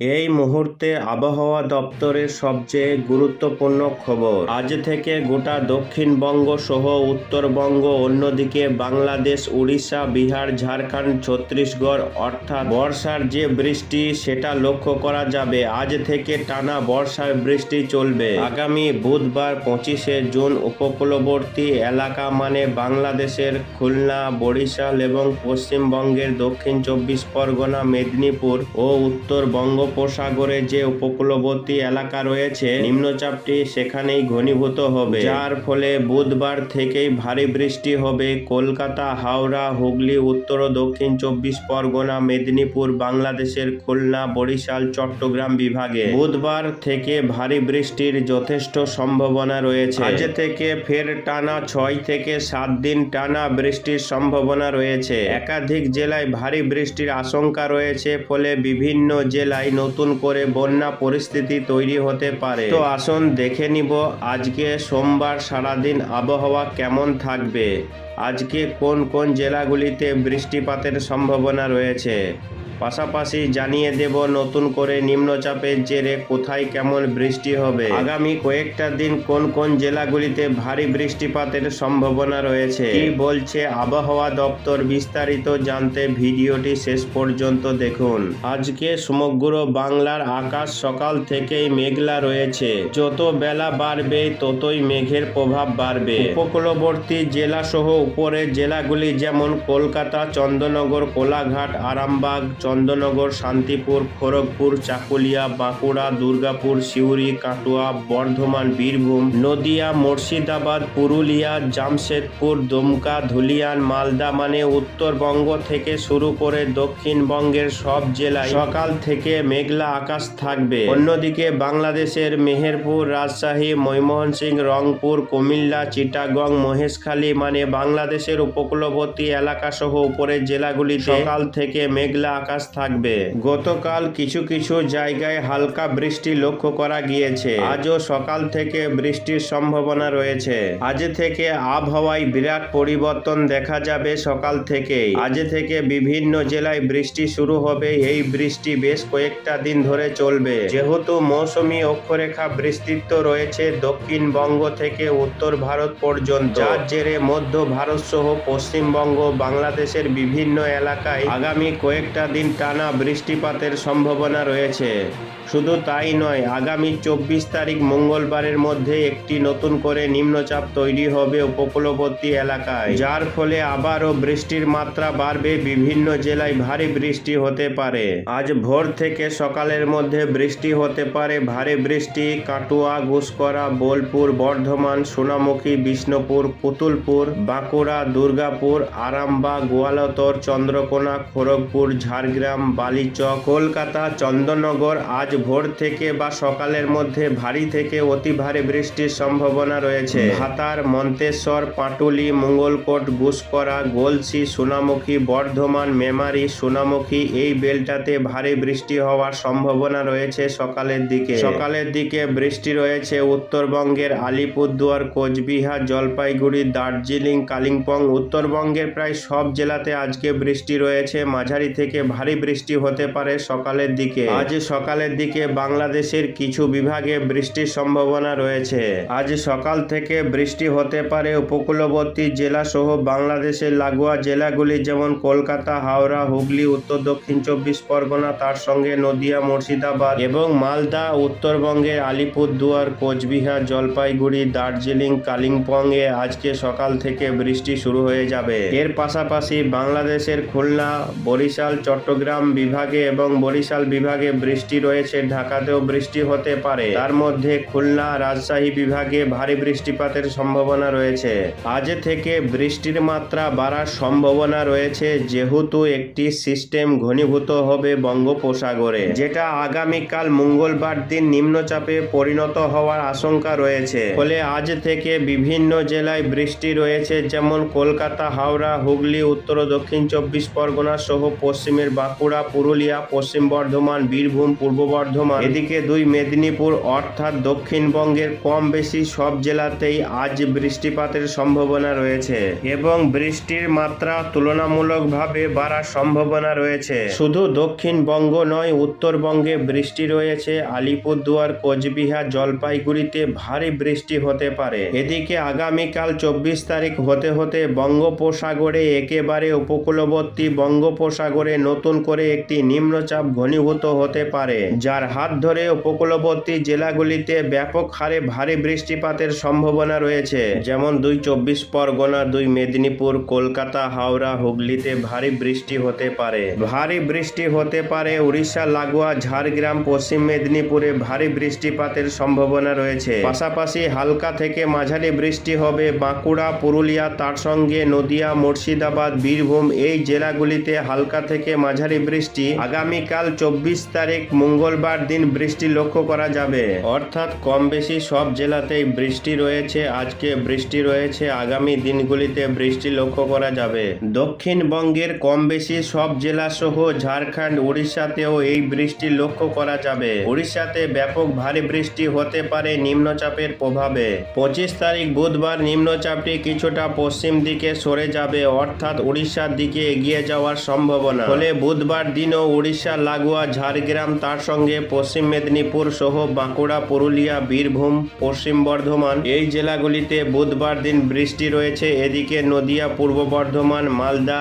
এই মুহূর্তে আবহাওয়া দপ্তরের সবচেয়ে গুরুত্বপূর্ণ খবর। আজ থেকে গোটা দক্ষিণবঙ্গ সহ উত্তরবঙ্গ, অন্যদিকে বাংলাদেশ, উড়িষ্যা, বিহার, ঝাড়খণ্ড, ছত্তিশগড়, অর্থাৎ বর্ষার যে বৃষ্টি, সেটা লক্ষ্য করা যাবে। আজ থেকে টানা বর্ষার বৃষ্টি চলবে। আগামী বুধবার পঁচিশে জুন উপকূলবর্তী এলাকা মানে বাংলাদেশের খুলনা, বরিশাল এবং পশ্চিমবঙ্গের দক্ষিণ চব্বিশ পরগনা, মেদিনীপুর ও উত্তর বঙ্গোপসাগরে যে উপকূলবর্তী এলাকা রয়েছে, নিম্নচাপটি সেখানেই ঘনীভূত হবে। যার ফলে বুধবার থেকেই ভারী বৃষ্টি হবে। কলকাতা, হাওড়া, হুগলি, উত্তর ও দক্ষিণ চব্বিশ পরগনা, মেদিনীপুর, বাংলাদেশের খুলনা, বরিশাল, চট্টগ্রাম বিভাগে বুধবার থেকে ভারী বৃষ্টির যথেষ্ট সম্ভাবনা রয়েছে। আজ থেকে ফের টানা ছয় থেকে সাত দিন টানা বৃষ্টির সম্ভাবনা রয়েছে। একাধিক জেলায় ভারী বৃষ্টির আশঙ্কা রয়েছে, ফলে বিভিন্ন জেলায় নতুন করে বন্যা পরিস্থিতি তৈরি হতে পারে। তো আসুন দেখে নিব আজকে সোমবার সারাদিন আবহাওয়া কেমন থাকবে। আজকে কোন কোন জেলাগুলিতে বৃষ্টিপাতের সম্ভাবনা রয়েছে? পাশাপাশি জানিয়ে দেব নতুন করে নিম্নচাপের জেরে কোথায় কেমন বৃষ্টি হবে। আগামী কয়েকটা দিন কোন কোন জেলাগুলিতে ভারী বৃষ্টিপাতের সম্ভাবনা রয়েছে? কি বলছে আবহাওয়া দপ্তর বিস্তারিত জানতে ভিডিওটি শেষ পর্যন্ত দেখুন। আজকে সমগ্র বাংলার আকাশ সকাল থেকেই মেঘলা রয়েছে। যত বেলা বাড়বে, ততই মেঘের প্রভাব বাড়বে। উপকূলবর্তী জেলা সহ উপরের জেলাগুলি যেমন কলকাতা, চন্দ্রনগর, কোলাঘাট, আরামবাগ চন্দ্রনগর শান্তিপুর, খড়গপুর, চাকুলিয়া, বাঁকুড়া, দুর্গাপুর, সিউড়ি, কাটোয়া, বর্ধমান, বীরভূম, নদিয়া, মুর্শিদাবাদ, পুরুলিয়া, জামশেদপুর, দুমকা, ধুলিয়ান, মালদা মানে উত্তরবঙ্গ থেকে শুরু করে দক্ষিণবঙ্গের সব জেলায় সকাল থেকে মেঘলা আকাশ থাকবে। অন্যদিকে বাংলাদেশের মেহেরপুর, রাজশাহী, ময়মনসিংহ, রংপুর, কুমিল্লা, চিটাগং, মহেশখালী মানে বাংলাদেশের উপকূলবর্তী এলাকা সহ উপরের জেলাগুলিতে সকাল থেকে মেঘলা আকাশ থাকবে। গতকাল কিছু কিছু জায়গায় হালকা বৃষ্টি লক্ষ্য করা গিয়েছে। আজও সকাল থেকে বৃষ্টির সম্ভাবনা রয়েছে। আজ থেকে আবহাওয়ায় বিরাট পরিবর্তন দেখা যাবে সকাল থেকেই। আজ থেকে বিভিন্ন জেলায় বৃষ্টি শুরু হবে। এই বৃষ্টি বেশ কয়েকটা দিন ধরে চলবে। যেহেতু মৌসুমী অক্ষরেখা বিস্তৃত রয়েছে দক্ষিণবঙ্গ থেকে উত্তর ভারত পর্যন্ত। যার জেরে মধ্য ভারত সহ পশ্চিমবঙ্গ, বাংলাদেশের বিভিন্ন এলাকায় আগামী কয়েকটা দিন টানা বৃষ্টিপাতের সম্ভাবনা রয়েছে। শুধু তাই নয়, আগামী চব্বিশ তারিখ মঙ্গলবারের মধ্যে একটি নতুন করে নিম্নচাপ তৈরি হবে উপকূলবর্তী এলাকায়। যার ফলে আবারও বৃষ্টির মাত্রা বাড়বে, বিভিন্ন জেলায় ভারী বৃষ্টি হতে পারে। আজ ভোর থেকে সকালের মধ্যে বৃষ্টি হতে পারে, ভারী বৃষ্টি কাটুয়া গুসকরা বোলপুর, বর্ধমান, সোনামুখী, বিষ্ণুপুর, পুতুলপুর, বাঁকুড়া, দুর্গাপুর, আরামবাগ, গোয়ালতর, চন্দ্রকোনা, খড়গপুর, ঝাড়গ্রাম বালিচক কলকাতা, চন্দননগর আজ ভোর থেকে বা সকালের মধ্যে ভারী থেকে অতি ভারী বৃষ্টির সম্ভাবনা রয়েছে। ভাতার, মন্তেশ্বর, পাটুলি, মঙ্গলকোট, গুসকরা, গোলসি, সোনামুখী, বর্ধমান, মেমারি, সোনামুখী এই বেলটাতে ভারী বৃষ্টি হওয়ার সম্ভাবনা রয়েছে সকালের দিকে। সকালের দিকে বৃষ্টি রয়েছে উত্তরবঙ্গের আলিপুরদুয়ার, কোচবিহার, জলপাইগুড়ি, দার্জিলিং, কালিম্পং। উত্তরবঙ্গের প্রায় সব জেলাতে আজকে বৃষ্টি রয়েছে। মাঝারি থেকে ভারী বৃষ্টি হতে পারে সকালের দিকে। আজ সকালের দিকে বাংলাদেশের কিছু বিভাগে বৃষ্টির সম্ভাবনা রয়েছে। আজ সকাল থেকে বৃষ্টি হতে পারে উপকূলবর্তী জেলা সহ বাংলাদেশের লাগোয়া জেলাগুলি যেমন কলকাতা, হাওড়া, হুগলি, উত্তর দক্ষিণ চব্বিশ পরগনা, তার সঙ্গে নদিয়া, মুর্শিদাবাদ এবং মালদা উত্তরবঙ্গের আলিপুরদুয়ার, কোচবিহার, জলপাইগুড়ি, দার্জিলিং কালিম্পং এ আজকে সকাল থেকে বৃষ্টি শুরু হয়ে যাবে। এর পাশাপাশি বাংলাদেশের খুলনা, বরিশাল, চট্টগ্রাম বিভাগে এবং বরিশাল বিভাগে বৃষ্টি রয়েছে, ঢাকাতেও বৃষ্টি হতে পারে। তার মধ্যে খুলনা রাজশাহী বিভাগে ভারী বৃষ্টিপাতের সম্ভাবনা রয়েছে। আজ থেকে বৃষ্টির মাত্রা বাড়ার সম্ভাবনা রয়েছে, যেহেতু একটি সিস্টেম ঘনীভূত হবে বঙ্গোপসাগরে, যেটা আগামীকাল মঙ্গলবার দিন নিম্নচাপে পরিণত হওয়ার আশঙ্কা রয়েছে। ফলে আজ থেকে বিভিন্ন জেলায় বৃষ্টি রয়েছে, যেমন কলকাতা, হাওড়া, হুগলি, উত্তর দক্ষিণ চব্বিশ পরগনা সহ পশ্চিমের বাঁকুড়া, পুরুলিয়া, পশ্চিম বর্ধমান, বীরভূম, পূর্ব বর্ধমান, এদিকে দুই মেদিনীপুর অর্থাৎ দক্ষিণবঙ্গের কম বেশি সব জেলাতেই আজ বৃষ্টিপাতের সম্ভাবনা রয়েছে এবং বৃষ্টির মাত্রা তুলনামূলকভাবে বাড়ার সম্ভাবনা রয়েছে। শুধু দক্ষিণবঙ্গ নয়, উত্তরবঙ্গে বৃষ্টি রয়েছে, আলিপুরদুয়ার, কোচবিহার, জলপাইগুড়িতে ভারী বৃষ্টি হতে পারে। এদিকে আগামীকাল চব্বিশ তারিখ হতে হতে বঙ্গোপসাগরে একেবারে উপকূলবর্তী বঙ্গোপসাগরে নতুন করে একটি নিম্নচাপ ঘনীভূত হতে পারে, যার হাত ধরে উপকূলবর্তী জেলাগুলিতে ব্যাপক হারে ভারী বৃষ্টিপাতের সম্ভাবনা রয়েছে, যেমন দুই চব্বিশ পরগনা, দুই মেদিনীপুর, কলকাতা, হাওড়া, হুগলিতে ভারী বৃষ্টি হতে পারে। ভারী বৃষ্টি হতে পারে উড়িষ্যা, লাগোয়া, ঝাড়গ্রাম, পশ্চিম মেদিনীপুরে ভারী বৃষ্টিপাতের সম্ভাবনা রয়েছে। পাশাপাশি হালকা থেকে মাঝারি বৃষ্টি হবে বাঁকুড়া, পুরুলিয়া, তার সঙ্গে নদিয়া, মুর্শিদাবাদ, বীরভূম এই জেলাগুলিতে হালকা থেকে মাঝারি বৃষ্টি। আগামীকাল চব্বিশ তারিখ মঙ্গলবার দিন বৃষ্টি লক্ষ্য করা যাবে। অর্থাৎ কম বেশি সব জেলাতেই বৃষ্টি রয়েছে। আজকে বৃষ্টি রয়েছে। আগামী দিনগুলিতে বৃষ্টি লক্ষ্য করা যাবে। দক্ষিণবঙ্গের কম বেশি সব জেলা সহ ঝাড়খণ্ড উড়িষ্যাতেও এই বৃষ্টি লক্ষ্য করা যাবে। উড়িষ্যাতে ব্যাপক ভারী বৃষ্টি হতে পারে নিম্নচাপের প্রভাবে। পঁচিশ তারিখ বুধবার নিম্নচাপটি কিছুটা পশ্চিম দিকে সরে যাবে। অর্থাৎ উড়িষ্যার দিকে এগিয়ে যাওয়ার সম্ভাবনা। ফলে বুধবার দিনও উড়িষ্যা লাগোয়া, ঝাড়গ্রাম, তার সঙ্গে পশ্চিম মেদিনীপুর সহ বাঁকুড়া, পুরুলিয়া, বীরভূম, পশ্চিম বর্ধমান এই জেলাগুলিতে বুধবার দিন বৃষ্টি রয়েছে। এদিকে নদিয়া, পূর্ব বর্ধমান, মালদা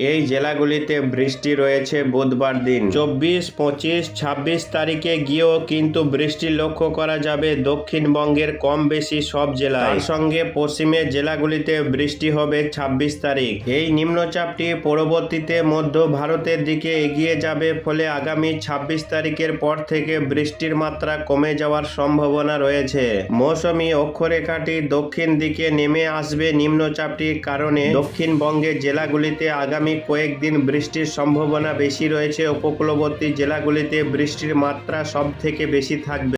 এই জেলাগুলিতে বৃষ্টি রয়েছে বুধবার দিন। চব্বিশ, পঁচিশ, ছাব্বিশ তারিখে গিয়েও কিন্তু বৃষ্টি লক্ষ্য করা যাবে দক্ষিণবঙ্গের কম বেশি সব জেলায়। তার সঙ্গে পশ্চিমের জেলাগুলিতে বৃষ্টি হবে ছাব্বিশ তারিখ। এই নিম্নচাপটি পরবর্তীতে মধ্য ভারতের দিকে এগিয়ে যাবে, ফলে আগামী ছাব্বিশ তারিখের পর থেকে বৃষ্টির মাত্রা কমে যাওয়ার সম্ভাবনা রয়েছে। মৌসুমী অক্ষরেখাটি দক্ষিণ দিকে নেমে আসবে নিম্নচাপটির কারণে। দক্ষিণবঙ্গের জেলাগুলিতে আগামী কয়েকদিন বৃষ্টির সম্ভাবনা বেশি রয়েছে। উপকূলবর্তী জেলাগুলিতে বৃষ্টির মাত্রা সবথেকে বেশি থাকবে।